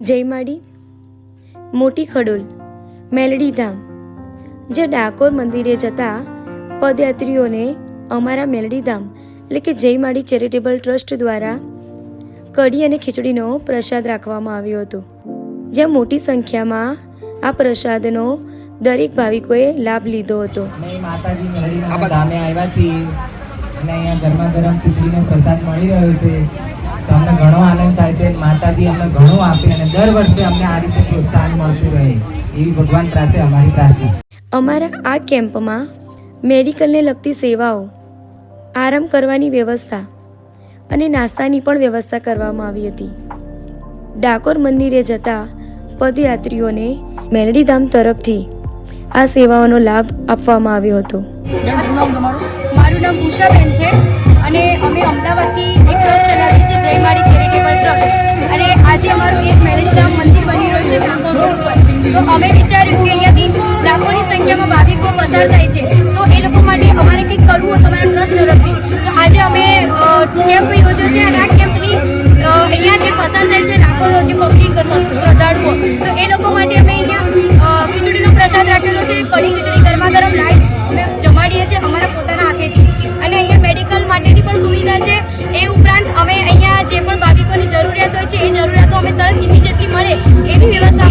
જયમાડી મોટી ખડોલ, મેલડી ધામ જે ડાકોર મંદિરે જતા પદયાત્રીઓને અમારા મેલડી ધામ, એટલે કે જયમાડી ચેરિટેબલ ટ્રસ્ટ દ્વારા કઢી અને ખીચડીનો પ્રસાદ રાખવામાં આવ્યો હતો. જ્યાં મોટી સંખ્યામાં આ પ્રસાદનો દરેક ભાવિકોએ લાભ લીધો હતો. આવ્યા છીએ. અને અહીંયા ગરમા ગરમ ખીચડીનો પ્રસાદ મળી રહ્યો છે. તો અમને ઘણો આનંદ થાય છે. માતાજી અમને ઘણું આપે અને દર વર્ષે અમને આ રીતે પ્રોત્સાહન મળતું રહે. એવી ભગવાન પાસે અમારી પ્રાર્થના. અમારા આ કેમ્પમાં મેડિકલને લગતી સેવાઓ આરામ કરવાની વ્યવસ્થા અને નાસ્તાની પણ વ્યવસ્થા કરવામાં આવી હતી. ડાકોર મંદિરે જતા પદયાત્રીઓને મેલડીધામ તરફથી આ સેવાઓનો લાભ આપવામાં આવ્યો હતો. મારું નામ ઉષાબેન છે અને અમે અમદાવાદથી તો અમે વિચાર્યું કે અહીંયાથી લાખોની સંખ્યામાં ભાવિકો પસાર થાય છે. તો એ લોકો માટે અમારે કંઈક કરવું હોય તમારા ટ્રસ્ટ તરફથી. તો આજે અમે કેમ્પ યોજ્યો છે અને આ કેમ્પની અહીંયા જે પસાર થાય છે લાખો જે પબ્લિક શ્રદ્ધાળુઓ, તો એ લોકો માટે અમે અહીંયા ખીચડીનો પ્રસાદ રાખેલો છે. કઢી ખીચડી, ગરમા ગરમ લાઈટ અમે જમાડીએ છીએ અમારા પોતાના હાથેથી. અને અહીંયા મેડિકલ માટેની પણ સુવિધા છે. એ ઉપરાંત અમે અહીંયા જે પણ ભાવિકોની જરૂરિયાત હોય છે, એ જરૂરિયાતો અમે તરત ઇમિજિએટલી મળે એવી વ્યવસ્થા